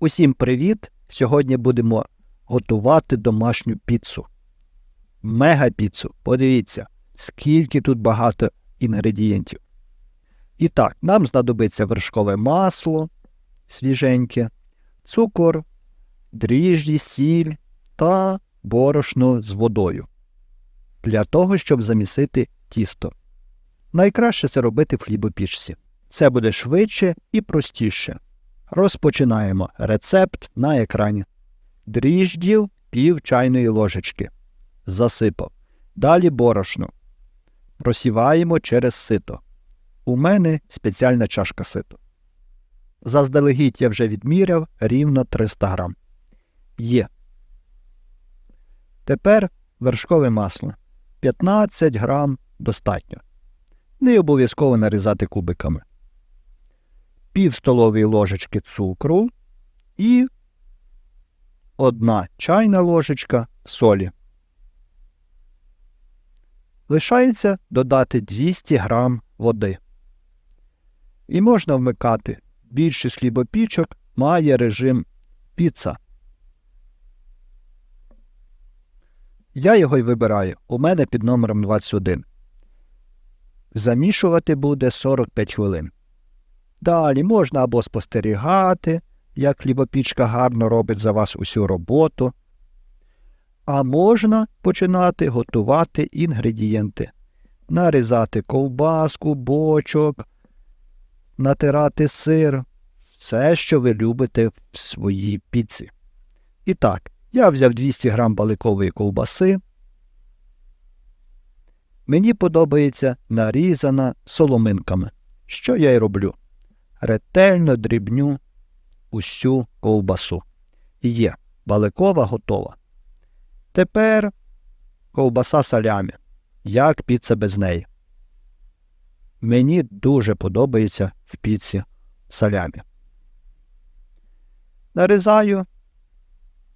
Усім привіт! Сьогодні будемо готувати домашню піцу. Мега-піцу. Подивіться, скільки тут багато інгредієнтів. І так, нам знадобиться вершкове масло свіженьке, цукор, дріжджі, сіль та борошно з водою. Для того, щоб замісити тісто. Найкраще це робити в хлібопічці. Це буде швидше і простіше. Розпочинаємо рецепт на екрані. Дріждів пів чайної ложечки. Засипав. Далі борошно. Просіваємо через сито. У мене спеціальна чашка ситу. Заздалегідь я вже відміряв рівно 300 грам. Є. Тепер вершкове масло. 15 грам достатньо. Не обов'язково нарізати кубиками пів столової ложечки цукру і одна чайна ложечка солі. Лишається додати 200 грам води. І можна вмикати. Більшість хлібопічок має режим піца. Я його й вибираю. У мене під номером 21. Замішувати буде 45 хвилин. Далі можна або спостерігати, як хлібопічка гарно робить за вас усю роботу, а можна починати готувати інгредієнти, нарізати ковбаску, бочок, натирати сир, все, що ви любите в своїй піці. І так, я взяв 200 грам баликової ковбаси. Мені подобається нарізана соломинками. Що я й роблю? Ретельно дрібню усю ковбасу. Є, баликова готова. Тепер ковбаса салямі. Як піца без неї. Мені дуже подобається в піці салямі. Нарізаю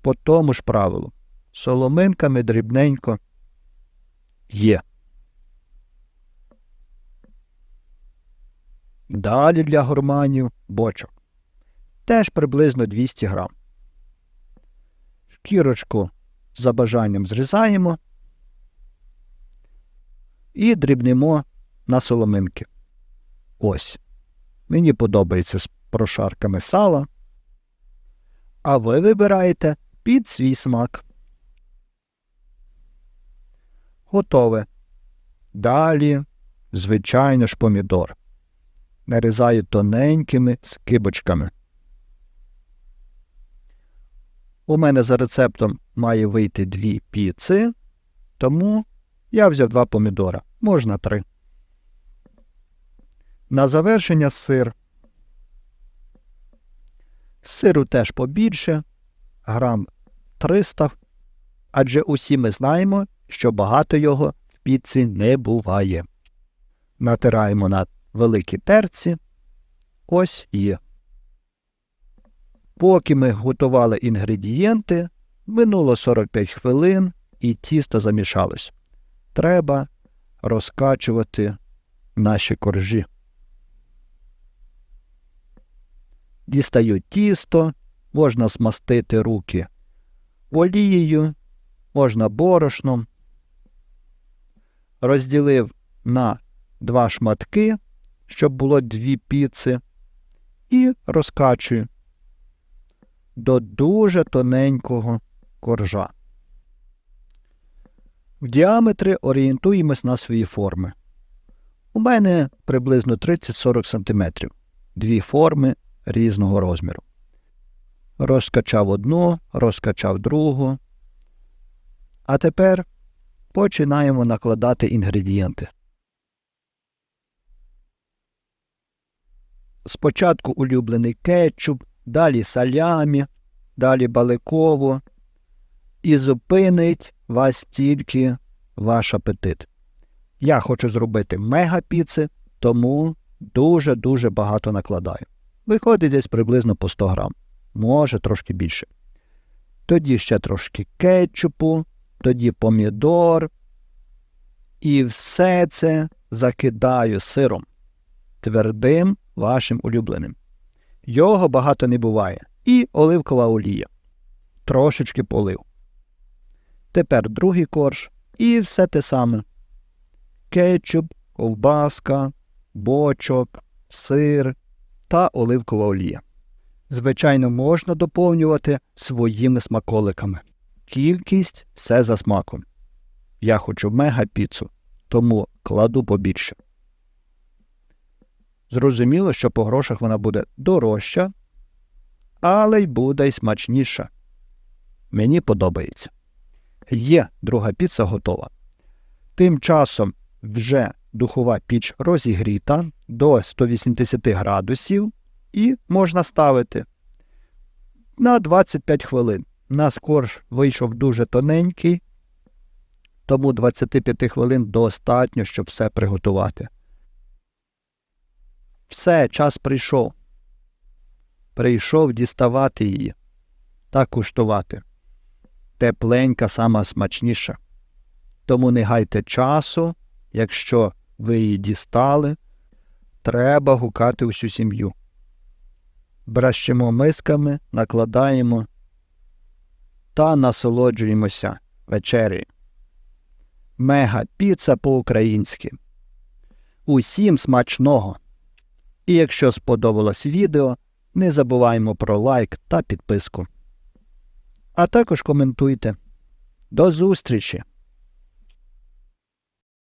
по тому ж правилу. Соломинками дрібненько є. Далі для гурманів бочок. Теж приблизно 200 грам. Шкірочку за бажанням зрізаємо і дрібнемо на соломинки. Ось. Мені подобається з прошарками сала. А ви вибираєте під свій смак. Готове. Далі, звичайно ж, помідор нарізаю тоненькими скибочками. У мене за рецептом має вийти дві піци, тому я взяв два помідора, можна три. На завершення сир. Сиру теж побільше, грам 300, адже усі ми знаємо, що багато його в піці не буває. Натираємо на великі терці. Ось є. Поки ми готували інгредієнти, минуло 45 хвилин і тісто замішалось. Треба розкачувати наші коржі. Дістаю тісто, можна смастити руки олією, можна борошном. Розділив на два шматки щоб було дві піци, і розкачую до дуже тоненького коржа. В діаметрі орієнтуємось на свої форми. У мене приблизно 30-40 см, дві форми різного розміру. Розкачав одну, розкачав другу. А тепер починаємо накладати інгредієнти. Спочатку улюблений кетчуп, далі салямі, далі баликово. І зупинить вас тільки ваш апетит. Я хочу зробити мегапіци, тому дуже-дуже багато накладаю. Виходить десь приблизно по 100 грам, може трошки більше. Тоді ще трошки кетчупу, тоді помідор. І все це закидаю сиром твердим вашим улюбленим. Його багато не буває. і оливкова олія. Трошечки полив. Тепер другий корж і все те саме. Кетчуп, ковбаска, бочок, сир та оливкова олія. Звичайно, можна доповнювати своїми смаколиками. Кількість все за смаком. Я хочу мега-піцу, тому кладу побільше. Зрозуміло, що по грошах вона буде дорожча, але й буде й смачніша. Мені подобається. Є друга піца готова. Тим часом вже духова піч розігріта до 180 градусів і можна ставити на 25 хвилин. Нас корж вийшов дуже тоненький, тому 25 хвилин достатньо, щоб все приготувати. Все, час прийшов. Прийшов діставати її та куштувати. Тепленька сама смачніша. Тому не гайте часу, якщо ви її дістали, треба гукати усю сім'ю. Бращимо мисками, накладаємо та насолоджуємося вечерею. Мега піца по-українськи. Усім смачного! І якщо сподобалось відео, не забуваємо про лайк та підписку. А також коментуйте. До зустрічі!